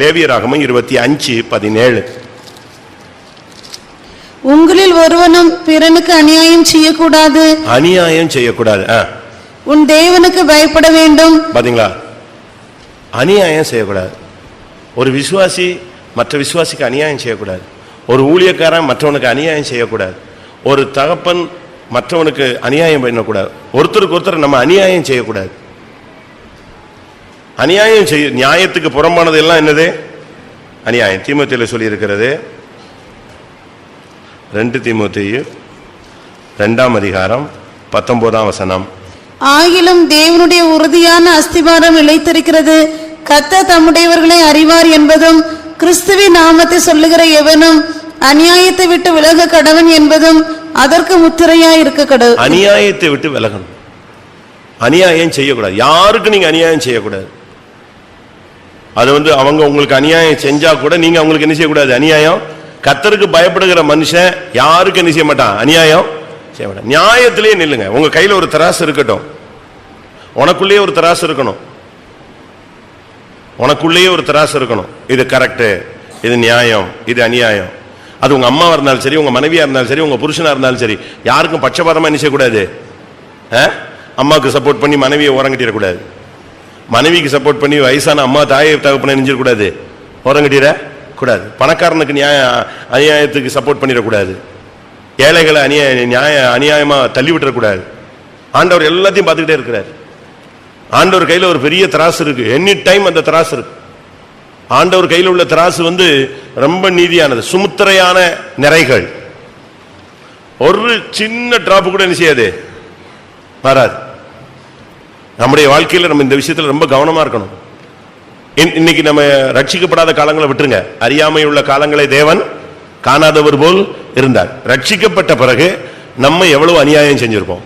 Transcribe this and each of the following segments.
லேவியராகமம் இருபத்தி அஞ்சு பதினேழு. உங்களில் ஒருவனும் பிறனுக்கு அநியாயம் செய்யக்கூடாது. அநியாயம் செய்யக்கூடாது உன் தேவனுக்கு பயப்பட வேண்டும். பாத்தீங்களா? அநியாயம் செய்யக்கூடாது. ஒரு விசுவாசி மற்ற விசுவாசிக்கு அநியாயம் செய்யக்கூடாது. ஒரு ஊழியக்காரன் மற்றவனுக்கு அநியாயம் செய்யக்கூடாது. ஒரு தகப்பன் மற்றவனுக்கு அநியாயம் பண்ணக்கூடாது. ஒருத்தருக்கு ஒருத்தர் நம்ம அநியாயம் செய்யக்கூடாது. அநியாயம் செய்ய நியாயத்துக்கு புறம்பானது எல்லாம் என்னது? அநியாயம். தீமோத்தேயுல சொல்லி இருக்கிறது ரெண்டு தீமோத்தேயு ரெண்டாம் அதிகாரம் பத்தொன்பதாம் வசனம். ஆகிலும் தேவனுடைய உறுதியான அஸ்திபாரம் நிலைத்திருக்கிறது. கத்த தம்முடையவர்களை அறிவார் என்பதும் கிறிஸ்துவின் நாமத்தை சொல்லுகிற எவனும் அநியாயத்தை விட்டு விலக கடவன் என்பதும் அதற்கு முத்திரையாய் இருக்க கடவு. அநியாயத்தை விட்டு விலகணும். அநியாயம் செய்யக்கூடாது. யாருக்கு நீங்க அநியாயம் செய்யக்கூடாது? அது வந்து அவங்க உங்களுக்கு அநியாயம் செஞ்சா கூட நீங்க அவங்களுக்கு என்ன செய்யக்கூடாது? அநியாயம். கத்தருக்கு பயப்படுகிற மனுஷன் யாருக்கு என்ன செய்ய மாட்டான்? அநியாயம் செய்ய மாட்டான். நியாயத்திலேயே நில்லுங்க. உங்க கையில ஒரு தராசு இருக்கட்டும். உனக்குள்ளேயே ஒரு தராசு இருக்கணும். உனக்குள்ளேயே ஒரு தராசு இருக்கணும். இது கரெக்டு இது நியாயம் இது அநியாயம். அது உங்க அம்மாவா இருந்தாலும் சரி உங்க மனைவியா இருந்தாலும் சரி உங்க புருஷனா இருந்தாலும் சரி யாருக்கும் பட்சபாதமா என்ன செய்யக்கூடாது? ஆ? அம்மாவுக்கு சப்போர்ட் பண்ணி மனைவியை ஓரங்கட்டிடக்கூடாது மனைவிக்கு சப்போர்ட் பண்ணி வயசான அம்மா தாயை தகப்பனை நெஞ்சிடக்கூடாது ஓரங்கட்டிட கூடாது. பணக்காரனுக்கு நியாய அநியாயத்துக்கு சப்போர்ட் பண்ணிடக்கூடாது. ஏழைகளை அநியாய நியாய அநியாயமாக தள்ளி விட்டுறக்கூடாது ஆண்டவர் எல்லாத்தையும் பார்த்துக்கிட்டே இருக்கிறார். ஆண்டவர் கையில் ஒரு பெரிய திராசு இருக்குது எனி டைம் அந்த திராசு இருக்கு. ஆண்டவர் கையில் உள்ள திராசு வந்து ரொம்ப நீதியானது. சுமுத்திரையான நிறைகள். ஒரு சின்ன டிராப் கூட என்ன செய்யாது? வராது. நம்முடைய வாழ்க்கையில் நம்ம இந்த விஷயத்தில் ரொம்ப கவனமாக இருக்கணும். இன்னைக்கு நம்ம ரட்சிக்கப்படாத காலங்களை விட்டுருங்க. அறியாமை உள்ள காலங்களை தேவன் காணாதவர் போல் இருந்தார். ரட்சிக்கப்பட்ட பிறகு நம்ம எவ்வளவு அநியாயம் செஞ்சிருப்போம்.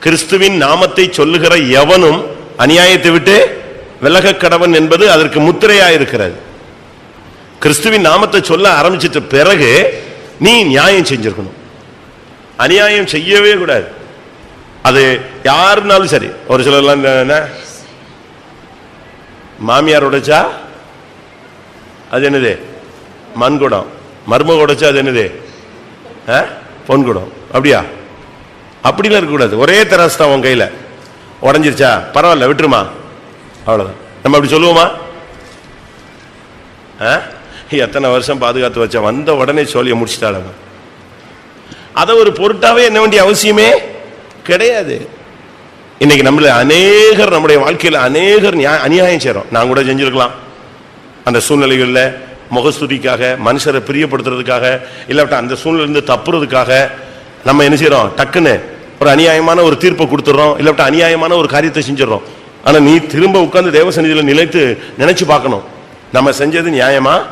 கிறிஸ்துவின் நாமத்தை சொல்லுகிற எவனும் அநியாயத்தை விட்டு விலகக் கடவன் என்பது அதற்கு முத்திரையா இருக்கிறது. கிறிஸ்துவின் நாமத்தை சொல்ல ஆரம்பிச்சிட்ட பிறகு நீ நியாயம் செஞ்சிருக்கணும். அநியாயம் செய்யவே கூடாது. அது யாருனாலும் சரி. ஒரு சிலர்லாம் என்ன மாமியார் உடைச்சா? அது என்னது? மண்குடம் மருமக உடைச்சா அது என்னது? ஆ? அப்படியா? அப்படிலாம் இருக்கக்கூடாது. ஒரே தராசு தான் உன் கையில். உடஞ்சிருச்சா? பரவாயில்ல விட்டுருமா? அவ்வளோதான் நம்ம அப்படி சொல்லுவோமா? எத்தனை வருஷம் பாதுகாத்து வச்சா வந்த உடனே சோழியை முடிச்சிட்டாளங்க அதை ஒரு பொருட்டாவே என்ன வேண்டிய அவசியமே கிடையாது. இன்னைக்கு நம்மள அநேகர் நம்முடைய வாழ்க்கையில் அநேகர் நியா- அநியாயம் செய்கிறோம் நான் கூட செஞ்சிருக்கலாம். அந்த சூழ்நிலைகளில் முகஸ்துதிக்காக மனுஷரை பிரியப்படுத்துறதுக்காக இல்லாவிட்ட அந்த சூழ்நிலையிலிருந்து தப்புறதுக்காக நம்ம என்ன செய்கிறோம் டக்குன்னு ஒரு அநியாயமான ஒரு தீர்ப்பை கொடுத்துட்றோம் இல்லாவிட்ட அநியாயமான ஒரு காரியத்தை செஞ்சிடறோம் ஆனால் நீ திரும்ப உட்காந்து தேவ நிலைத்து நினைச்சு பார்க்கணும். நம்ம செஞ்சது நியாயமா?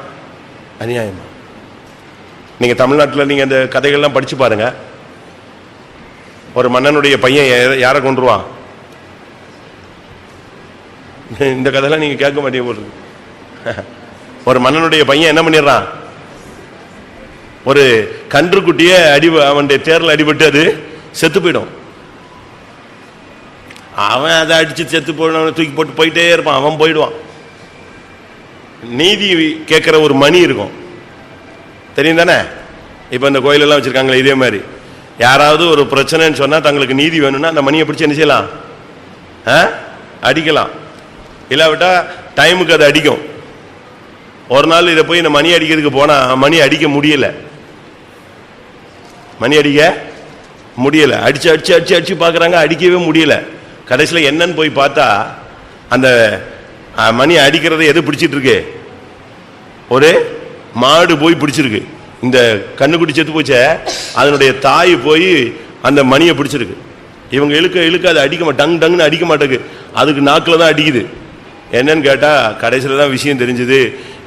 அநியாயமா? நீங்கள் தமிழ்நாட்டில் நீங்கள் அந்த கதைகள்லாம் படித்து பாருங்கள் ஒரு மன்னனுடைய பையன் யாரை கொண்டுருவான் இந்த கதையெல்லாம் நீங்க கேட்க மாட்டீங்க போல ஒரு மன்னனுடைய பையன் என்ன பண்ணிடுறான்? ஒரு கன்றுக்குட்டிய அடி அவனுடைய தேரில் அடிபட்டு அது செத்து போயிடும். அவன் அதை அடிச்சு செத்து போயிடும் தூக்கி போட்டு போயிட்டே இருப்பான். அவன் போயிடுவான். நீதி கேட்கிற ஒரு மணி இருக்கும். தெரியும் தானே? இப்போ இந்த கோயிலெல்லாம் வச்சிருக்காங்களே இதே மாதிரி. யாராவது ஒரு பிரச்சனைன்னு சொன்னால் தங்களுக்கு நீதி வேணும்னா அந்த மணியை பிடிச்சி என்ன செய்யலாம்? ஆ? அடிக்கலாம். இல்லாவிட்டால் டைமுக்கு அது அடிக்கும். ஒரு நாள் இதை போய் இந்த மணி அடிக்கிறதுக்கு போனால் மணி அடிக்க முடியலை. மணி அடிக்க முடியலை. அடித்து அடிச்சு அடிச்சு அடிச்சு பார்க்குறாங்க அடிக்கவே முடியலை. கடைசியில் என்னன்னு போய் பார்த்தா அந்த மணி அடிக்கிறத எது பிடிச்சிட்டு இருக்கு? ஒரு மாடு போய் பிடிச்சிருக்கு. இந்த கண்ணுக்குட்டி செத்து போச்சே அதனுடைய தாய் போய் அந்த மணியை பிடிச்சிருக்கு. இவங்க இழுக்க இழுக்க அது அடிக்க மாட்டேன் டங் டங்னு அடிக்க மாட்டேங்குது. அதுக்கு நாக்கில் தான் அடிக்குது. என்னன்னு கேட்டால் கடைசியில் தான் விஷயம் தெரிஞ்சுது.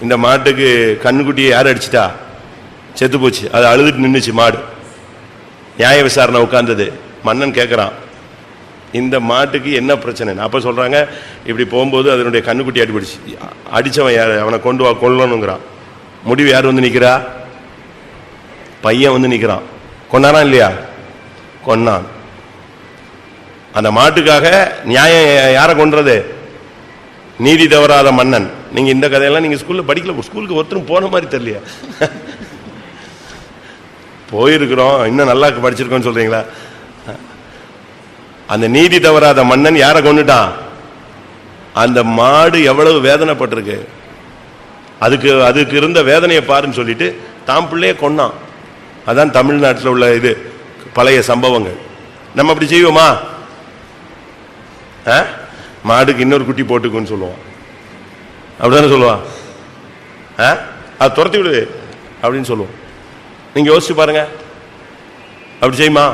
இந்த மாட்டுக்கு கண்ணுக்குட்டியை யார் அடிச்சிட்டா? செத்து போச்சு. அது அழுதுட்டு நின்றுச்சு மாடு. நியாய விசாரணை உட்காந்தது மன்னன் கேட்குறான் இந்த மாட்டுக்கு என்ன பிரச்சனை அப்போ சொல்கிறாங்க இப்படி போகும்போது அதனுடைய கண்ணுக்குட்டி அடிபடிச்சு அடித்தவன் யார்? அவனை கொண்டு வா கொள்ளணுங்கிறான் முடிவு யார் வந்து நிற்கிறா பையன் வந்து நிற்கிறான் கொண்டானா இல்லையா? கொன்னான். அந்த மாட்டுக்காக நியாயம் யாரை கொன்றது? நீதி தவறாத மன்னன். நீங்க இந்த கதையெல்லாம் நீங்க ஸ்கூல்ல படிக்கல ஸ்கூலுக்கு ஒருத்தரும் போன மாதிரி தெரியலையா. போயிருக்கிறோம் இன்னும் நல்லா படிச்சிருக்கோன்னு சொல்றீங்களா? அந்த நீதி தவறாத மன்னன் யாரை கொண்டுட்டான் அந்த மாடு எவ்வளவு வேதனைப்பட்டிருக்கு? அதுக்கு அதுக்கு இருந்த வேதனையை பாருன்னு சொல்லிட்டு தான் பிள்ளைய கொன்னான். அதான் தமிழ்நாட்டில் உள்ள இது பழைய சம்பவங்கள். நம்ம அப்படி செய்வோமா? ஆ? மாடுக்கு இன்னொரு குட்டி போட்டுக்குன்னு சொல்லுவோம். அப்படிதானே சொல்லுவான் ஆ? அது துரத்தி விடுது அப்படின்னு சொல்லுவோம். நீங்கள் யோசிச்சு பாருங்க. அப்படி செய்யுமா?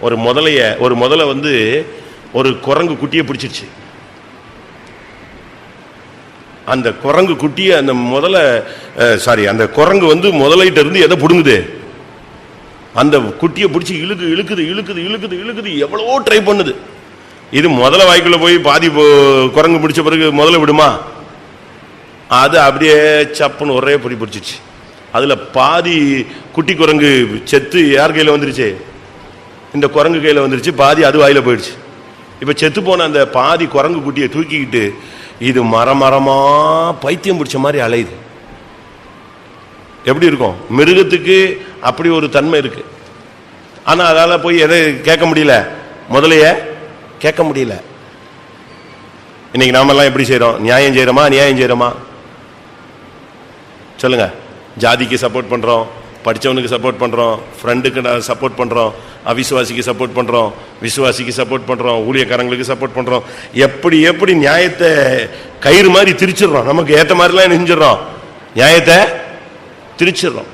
ஒரு முதலைய ஒரு முதலை வந்து ஒரு குரங்கு குட்டியை பிடிச்சிருச்சு. அந்த குரங்கு குட்டியை அந்த முதல்ல சாரி அந்த குரங்கு வந்து முதலைகிட்ட இருந்து எதை பிடுங்குது? அந்த குட்டியை பிடிச்சி இழுக்கு இழுக்குது இழுக்குது இழுக்குது இழுக்குது எவ்வளவோ ட்ரை பண்ணுது. இது முதல்ல வாய்க்குள்ள போய் பாதி போ- குரங்கு பிடிச்ச பிறகு முதல்ல விடுமா? அது அப்படியே சப்புன்னு ஒரே பிடி பிடிச்சிச்சு. அதுல பாதி குட்டி குரங்கு செத்து யார் கையில வந்துருச்சு? இந்த குரங்கு கையில வந்துருச்சு பாதி அது வாயில போயிடுச்சு. இப்ப செத்து போன அந்த பாதி குரங்கு குட்டியை தூக்கிக்கிட்டு இது மரமரமா பைத்தியம் பிடிச்ச மாதிரி அலையுது. எப்படி இருக்கும்? மிருகத்துக்கு அப்படி ஒரு தன்மை இருக்கு. ஆனால் அதால் போய் எதை கேட்க முடியல? முதலைய கேட்க முடியல. இன்னைக்கு நாமெல்லாம் எப்படி செய்கிறோம் நியாயம் செய்யறோமா நியாயம் செய்யறோமா சொல்லுங்க. ஜாதிக்கு சப்போர்ட் பண்றோம் படிச்சவனுக்கு சப்போர்ட் பண்றோம் ஃப்ரெண்டுக்கு சப்போர்ட் பண்றோம் அவிசுவாசிக்கு சப்போர்ட் பண்றோம். விசுவாசிக்கு சப்போர்ட் பண்றோம். ஊழியக்காரங்களுக்கு சப்போர்ட் பண்றோம். எப்படி எப்படி நியாயத்தை கயிறு மாதிரி திரிச்சிடுறோம். நமக்கு ஏத்த மாதிரிலாம் நெஞ்சிடறோம் நியாயத்தை திரிச்சிடுறோம்.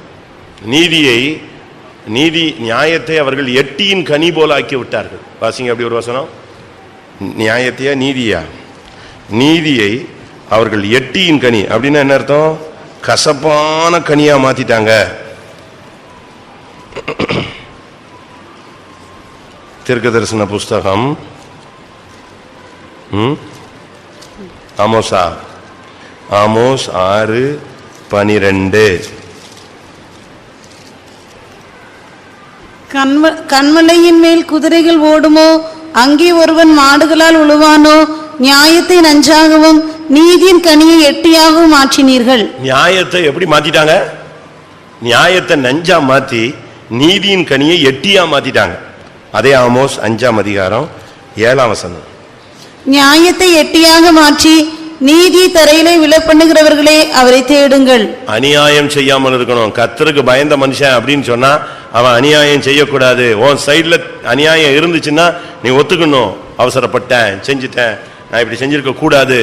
நீதியை நீதி நியாயத்தை அவர்கள் எட்டியின் கனி போல ஆக்கி விட்டார்கள் வாசிங்க அப்படி ஒரு வசனம். நியாயத்தையா நீதியா? நீதியை அவர்கள் எட்டியின் கனி. அப்படின்னா என்ன அர்த்தம்? கசப்பான கனியா மாத்திட்டாங்க. தீர்க்க தரிசன புஸ்தகம்? ஆமோஸா ஆமோஸ் ஆறு பனிரெண்டு. கண்ம கண்மலையின் மேல் குதிரைகள் ஓடுமோ? அங்கே ஒருவன் மாடுகளால் உழுவானோ? நியாயத்தை நஞ்சாகவும் நீதியின் கனியை எட்டியாகவும் மாற்றினீர்கள். நியாயத்தை எப்படி மாத்திட்டாங்க? நியாயத்தை நஞ்சா மாத்தி நீதியின் கனியை எட்டியா மாத்திட்டாங்க. அதே ஆமோஸ் அஞ்சாம் அதிகாரம் ஏழாம் வசனம். நியாயத்தை எட்டியாக மாற்றி நீதி தரையிலே விழப்பண்ணுகிறவர்களே அவரை தேடுங்கள். அநியாயம் செய்யாமல் இருக்கணும். கத்தருக்கு பயந்த மனுஷன் அப்படின்னு சொன்னா அவன் அநியாயம் செய்யக்கூடாது. உன் சைடுல அநியாயம் இருந்துச்சுன்னா நீ ஒத்துக்கணும். அவசரப்பட்டேன் செஞ்சுட்டேன். நான் இப்படி செஞ்சிருக்க கூடாது